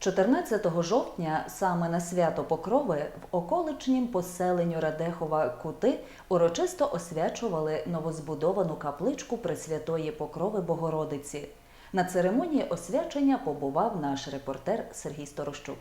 14 жовтня саме на свято Покрови в околичнім поселенню Радехова Кути урочисто освячували новозбудовану капличку Пресвятої Покрови Богородиці. На церемонії освячення побував наш репортер Сергій Сторощук.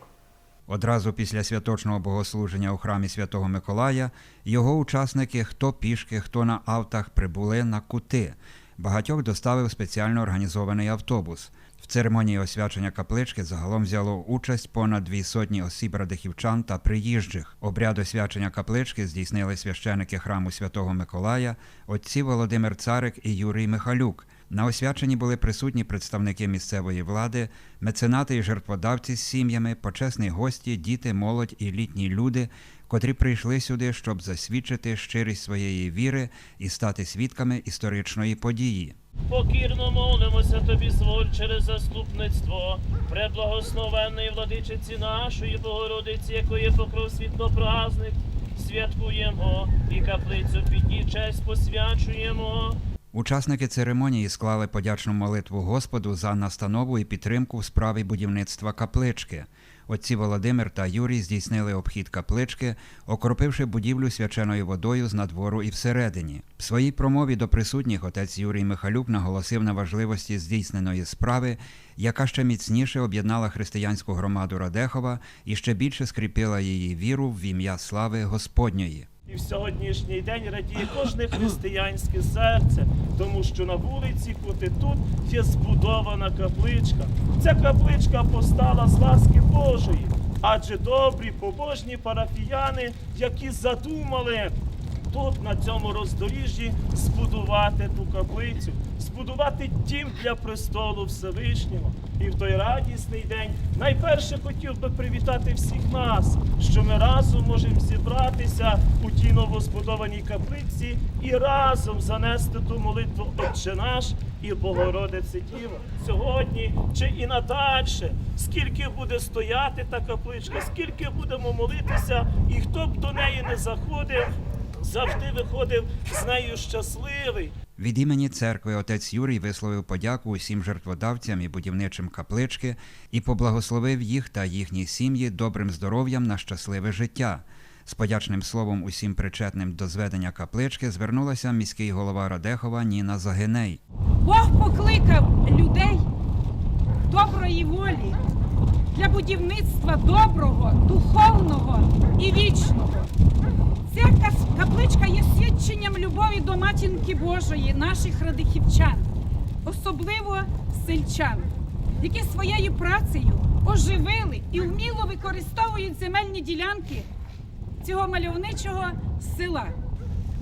Одразу після святочного богослуження у храмі Святого Миколая його учасники хто пішки, хто на автах прибули на кути. Багатьох доставив спеціально організований автобус. В церемонії освячення каплички загалом взяло участь понад дві сотні осіб радихівчан та приїжджих. Обряд освячення каплички здійснили священики храму Святого Миколая, отці Володимир Царик і Юрій Михалюк. На освяченні були присутні представники місцевої влади, меценати і жертводавці з сім'ями, почесні гості, діти, молодь і літні люди, котрі прийшли сюди, щоб засвідчити щирість своєї віри і стати свідками історичної події. Покірно молимося тобі, зволь через заступництво, преблагословенної владичиці нашої Богородиці, якої покров світло праздник, святкуємо і каплицю підній честь посвячуємо. Учасники церемонії склали подячну молитву Господу за настанову і підтримку в справі будівництва каплички. Отці Володимир та Юрій здійснили обхід каплички, окропивши будівлю свяченою водою з надвору і всередині. В своїй промові до присутніх отець Юрій Михалюк наголосив на важливості здійсненої справи, яка ще міцніше об'єднала християнську громаду Радехова і ще більше скріпила її віру в ім'я слави Господньої. В сьогоднішній день радіє кожне християнське серце, тому що на вулиці Кути тут є збудована капличка. Ця капличка постала з ласки Божої, адже добрі побожні парафіяни, які задумали тут, на цьому роздоріжжі, збудувати ту каплицю, збудувати дім для престолу Всевишнього. І в той радісний день найперше хотів би привітати всіх нас, що ми разом можемо зібратися у тій новозбудованій каплиці і разом занести ту молитву Отче наш і Богородице Діва. Сьогодні чи і надальше, скільки буде стояти та капличка, скільки будемо молитися, і хто б до неї не заходив, завжди виходив з нею щасливий. Від імені церкви отець Юрій висловив подяку усім жертводавцям і будівничим каплички і поблагословив їх та їхні сім'ї добрим здоров'ям на щасливе життя. З подячним словом усім причетним до зведення каплички звернулася міський голова Радехова Ніна Загиней. Бог покликав людей доброї волі для будівництва доброго, духовного і вічного. Ця кас- капличка є свідченням любові до матінки Божої, наших радихівчан, особливо сельчан, які своєю працею оживили і вміло використовують земельні ділянки цього мальовничого села.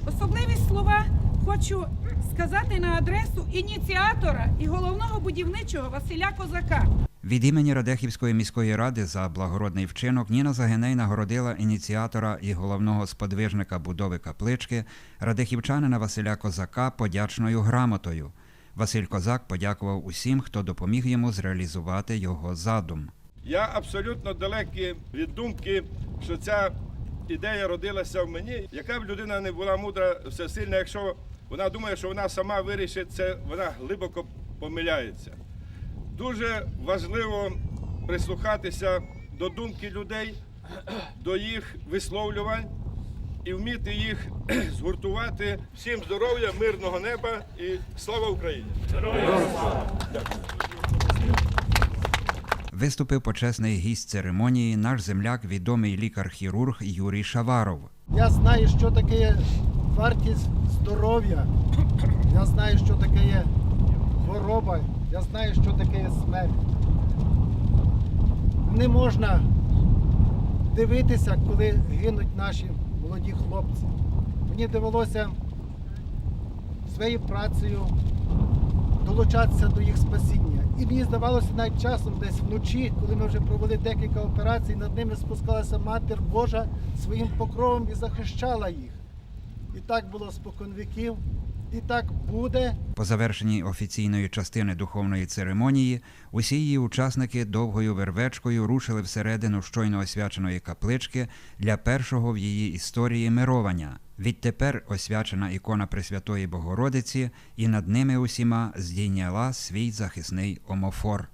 Особливі слова хочу сказати на адресу ініціатора і головного будівничого Василя Козака. Від імені Радехівської міської ради за благородний вчинок Ніна Загиней нагородила ініціатора і головного сподвижника будови каплички радехівчанина Василя Козака подячною грамотою. Василь Козак подякував усім, хто допоміг йому зреалізувати його задум. Я абсолютно далекий від думки, що ця ідея родилася в мені. Яка б людина не була мудра, всесильна, якщо вона думає, що вона сама вирішить це, вона глибоко помиляється. Дуже важливо прислухатися до думки людей, до їх висловлювань і вміти їх згуртувати. Всім здоров'я, мирного неба і слава Україні! Виступив почесний гість церемонії наш земляк, відомий лікар-хірург Юрій Шаваров. Я знаю, що таке вартість здоров'я. Я знаю, що таке є хвороба. Я знаю, що таке смерть. Не можна дивитися, коли гинуть наші молоді хлопці. Мені довелося своєю працею долучатися до їх спасіння. І мені здавалося навіть часом десь вночі, коли ми вже провели декілька операцій, над ними спускалася Матір Божа своїм покровом і захищала їх. І так було споконвіків, і так буде. По завершенні офіційної частини духовної церемонії усі її учасники довгою вервечкою рушили всередину щойно освяченої каплички для першого в її історії мировання. Відтепер освячена ікона Пресвятої Богородиці, і над ними усіма здійняла свій захисний омофор.